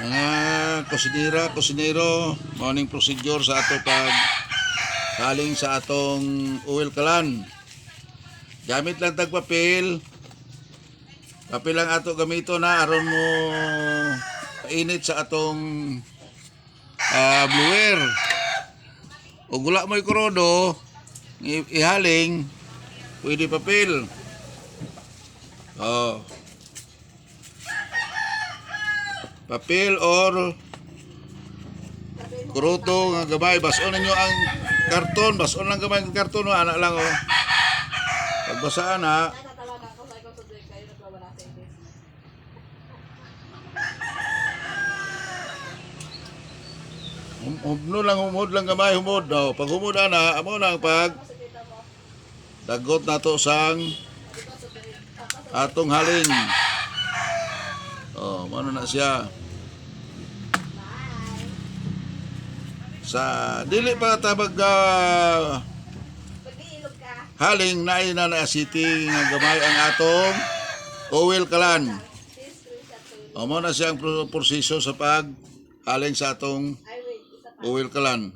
Mga kusinira, kusinero, morning procedure sa ato pag saling sa atong oil kalan. Gamit lang tag papel. Papel lang ato gamito na aron mo painit sa atong ah, blower. O gula mo ikorodo, ihaling, pwede papel. Oh. Papel or kuruto nga gabay. Bason ninyo ang karton. Bason lang gamay ang karton. No ana lang oh. Pagbasaan ha humno lang humod lang gamay humod oh pag humod ana amo na ang pag dagot nato sang atong haling oh mano na siya? Sa dili pa tabag ka, haling na na na city nga gamay ang atong oil kalan. O mo na siyang pro- proseso sa pag haling sa atong oil kalan.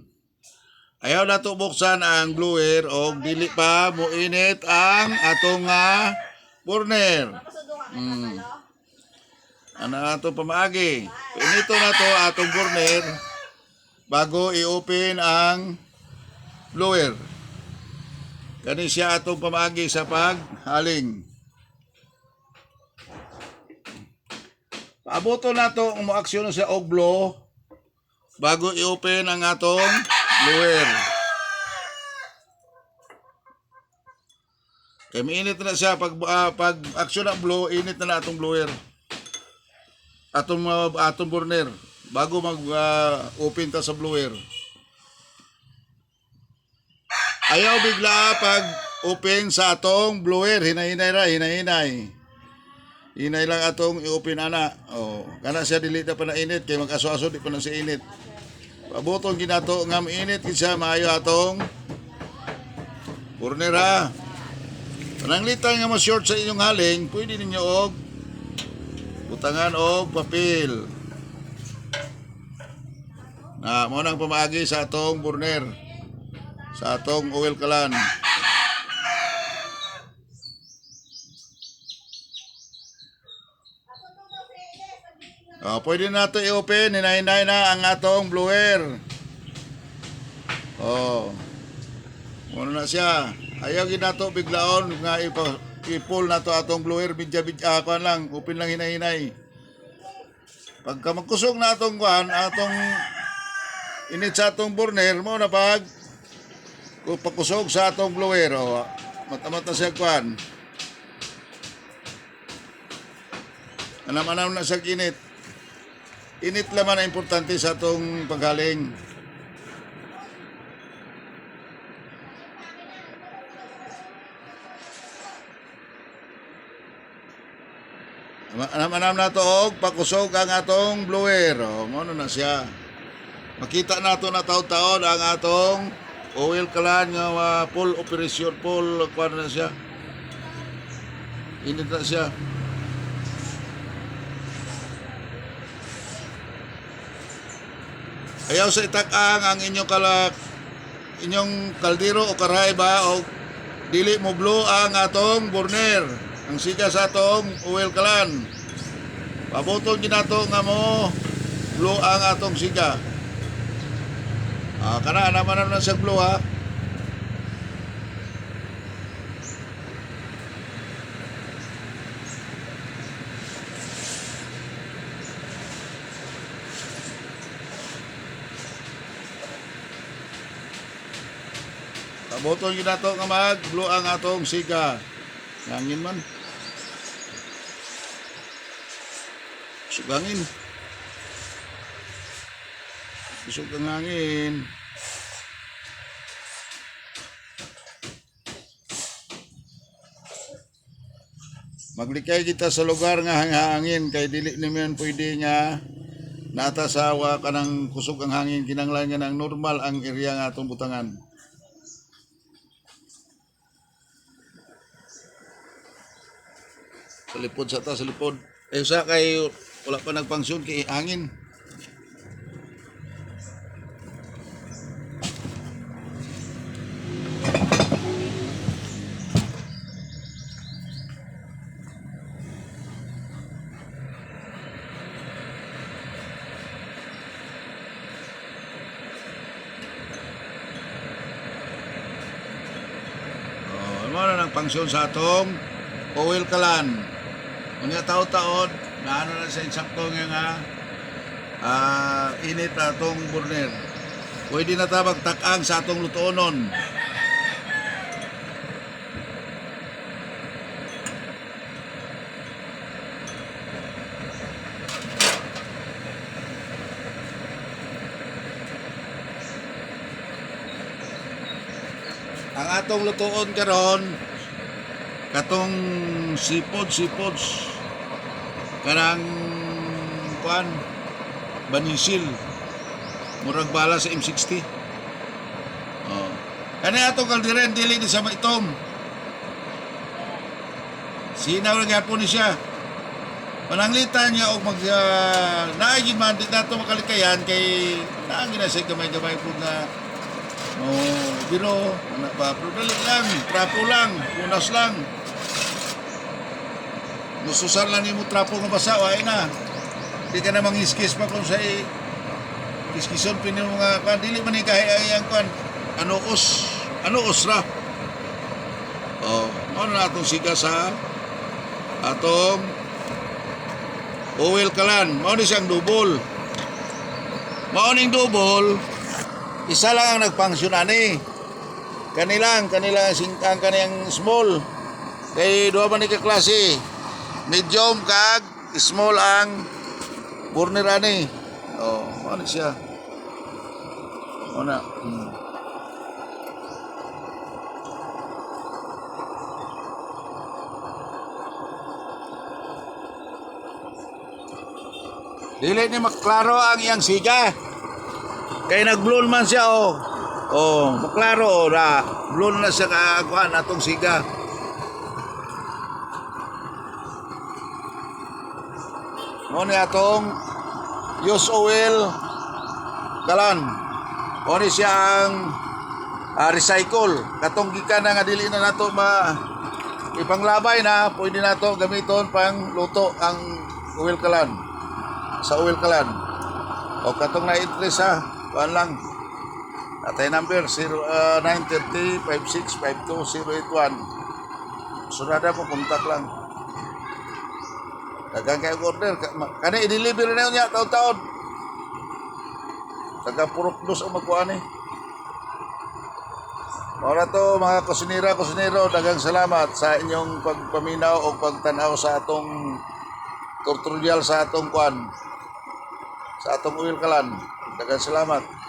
Ayaw na buksan ang blower o dili pa muinit ang atong nga burner. Mm. Ano ato pamaagi inito na to atong burner bago i-open ang blower kani siya atong pamaagi sa paghaling Paaboto na to ang moaksyon sa og blow bago i-open ang atong blower. Kaya mainit na siya pag ah, pag aksyon ang blow, init na na atong blower. Atong uh, atong burner bago mag ah, open ta sa blower. Ayaw bigla pag open sa atong blower, hinay-hinay ra, hinay-hinay. Hinay lang atong i-open ana. Oh, kana siya dili na pa na init kay mag-aso-aso di pa na siya init. Pabutong ginato nga mainit kid siya maayo atong burner ha. Pananglitan nga ma-short sa inyong haling, pwede ninyo og butangan og papel. Na mo nang pamaagi sa atong burner. Sa atong oil kalan. Oh, pwede na ito i-open. Hinay-hinay na ang atong blower. Oh. Ano na siya. Ayaw ginato biglaon nga ipa, i-pull na to atong blower. Bidya-bidya ako lang. Open lang hinay-hinay. Pagka magkusog na atong kuhan, atong init sa atong burner mo na pag pagkusog sa atong blower. Oh, matamat na siya kuhan. Anam-anam na sa init. Init laman ang importante sa atong paghaling. Anam-anam na og pakusog ang atong blower. O, mo na siya. Makita nato na taon-taon ang atong oil kalan nga uh, full operation, full kuan na siya. Init na siya. Ayaw sa itakang ang inyong kalak inyong kaldero o karay ba o dili mo blow ang atong burner ang siga sa atong oil kalan. Pabutong ginato nga mo blow ang atong siga. Ah kana naman na sa blow ha Pabutong ginato nga mag blow ang atong siga Hangin man. Sugangin. Isog ang hangin. Maglikay kita sa lugar nga hangin kay dili naman pwede nga natasawa ka ng kusog ang hangin kinanglan nga ng normal ang area nga atong butangan. Sa lipod sa ta, sa lipod. Eh sa kay wala pa nagpangsyon kay hangin. mao na ng pangsyon sa atong oil kalan Unya taon-taon, na ano na sa insakto nga nga ah, init na atong burner. Pwede na tabag takang sa atong lutonon. Ang atong lutoon karon katong sipod sipods kanang kuan banisil murag bala sa M60 oh kani atong kaldiren dili ni sa maitom sinaw na gyapon ni siya pananglitan niya og mag uh, naay man di nato makalikayan kay naagi na siya gamay-gamay pud na Oh, biro, anak ba? Dali lang, trapo lang, unas lang. Mususan lang ni mo trapo nga basa, ay na. Di ka na mangiskis pa kung sa kiskison pinin mo nga kan dili man ni kahi ay ang kan ano us ano usra oh ano na atong siga sa atong oil kalan mao ni siyang double mao ning double isa lang ang nagpangsyon ani. Kanilang, kanilang singkang kaniyang small. Kay duha man ni ka klase. Medium kag small ang burner ani. Oh, ano siya? Ona. Hmm. Dili ni maklaro ang iyang siga. Kay nag-blown man siya oh. Oh, maklaro oh, na blown na siya kaakuan atong siga. Mo ni atong use oil. O ni siya ang ah, recycle. Katong gikan na nga dili na nato ma ipanglabay na pwede nato gamiton pang luto ang oil kalan. Sa oil kalan. O katong na-interest ha, kuhan lang. Atay number uh, 0930-5652-081. Sunada mo, kontak lang. Dagang kayo order. Kani, i-deliver na niya, taon-taon. Taga purok dos ang magkuhan eh. Ora to mga kusinira, kusinero, dagang salamat sa inyong pagpaminaw o pagtanaw sa atong tutorial sa atong kuan sa atong oil kalan. Dagang salamat.